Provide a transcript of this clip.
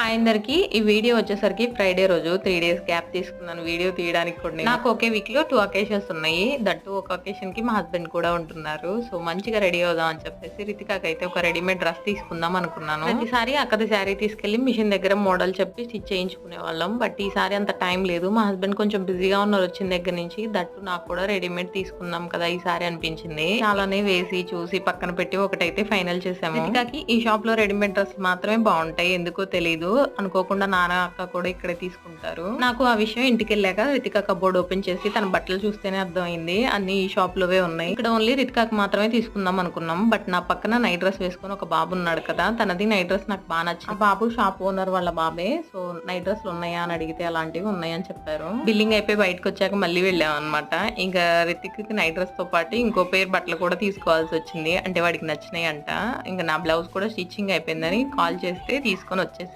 Hi అందరికి. ఈ video వచ్చేసరికి ఫ్రైడే రోజు. త్రీ డేస్ గ్యాప్ తీసుకున్నాను. వీడియో తీయడానికి కూడా నాకు ఒకే వీక్లో టూ అకేషన్స్ ఉన్నాయి. దట్టు ఒక అకేషన్కి మా హస్బెండ్ కూడా ఉంటున్నారు. సో మంచిగా రెడీ అవుదాం అని చెప్పేసి రితికాకైతే ఒక రెడీమేడ్ డ్రెస్ తీసుకుందాం అనుకున్నాను. ప్రతిసారి అక్కడ శారీ తీసుకెళ్ళి మిషన్ దగ్గర మోడల్ చెప్పి స్టిచ్ చేయించుకునే వాళ్ళం. బట్ ఈసారి అంత టైం లేదు. మా హస్బెండ్ కొంచెం బిజీగా ఉన్నారు వచ్చిన దగ్గర నుంచి. దట్టు నాకు కూడా రెడీమేడ్ తీసుకుందాం కదా ఈసారి అనిపించింది. చాలానే వేసి చూసి పక్కన పెట్టి ఒకటైతే ఫైనల్ చేసాము రితికాకి ఈ షాప్లో రెడీమేడ్ డ్రెస్ మాత్రమే బాగుంటాయి. ఎందుకో తెలియదు అనుకోకుండా నాన్న అక్క కూడా ఇక్కడే తీసుకుంటారు. నాకు ఆ విషయం ఇంటికి వెళ్ళాక రితికా కబోర్డ్ ఓపెన్ చేసి తన బట్టలు చూస్తేనే అర్థమైంది. అన్ని ఈ షాప్ లోవే ఉన్నాయి. ఇక్కడ ఓన్లీ రితికాకి మాత్రమే తీసుకుందాం అనుకున్నాం. బట్ నా పక్కన నైట్ డ్రెస్ వేసుకొని ఒక బాబు ఉన్నాడు కదా తనది నైట్ డ్రెస్ నాకు బాగా నచ్చింది. బాబు షాప్ ఓనర్ వాళ్ళ బాబే. సో నైట్ డ్రెస్లు ఉన్నాయా అని అడిగితే అలాంటివి ఉన్నాయని చెప్పారు. బిల్లింగ్ అయిపోయి బయటకు వచ్చాక మళ్ళీ వెళ్ళాం అనమాట ఇంకా రితిక్ నైట్ డ్రెస్తో పాటు ఇంకో పేరు బట్టలు కూడా తీసుకోవాల్సి వచ్చింది. అంటే వాడికి నచ్చినాయి అంట ఇంకా నా బ్లౌజ్ కూడా స్టిచ్చింగ్ అయిపోయిందని కాల్ చేస్తే తీసుకొని వచ్చేసాను.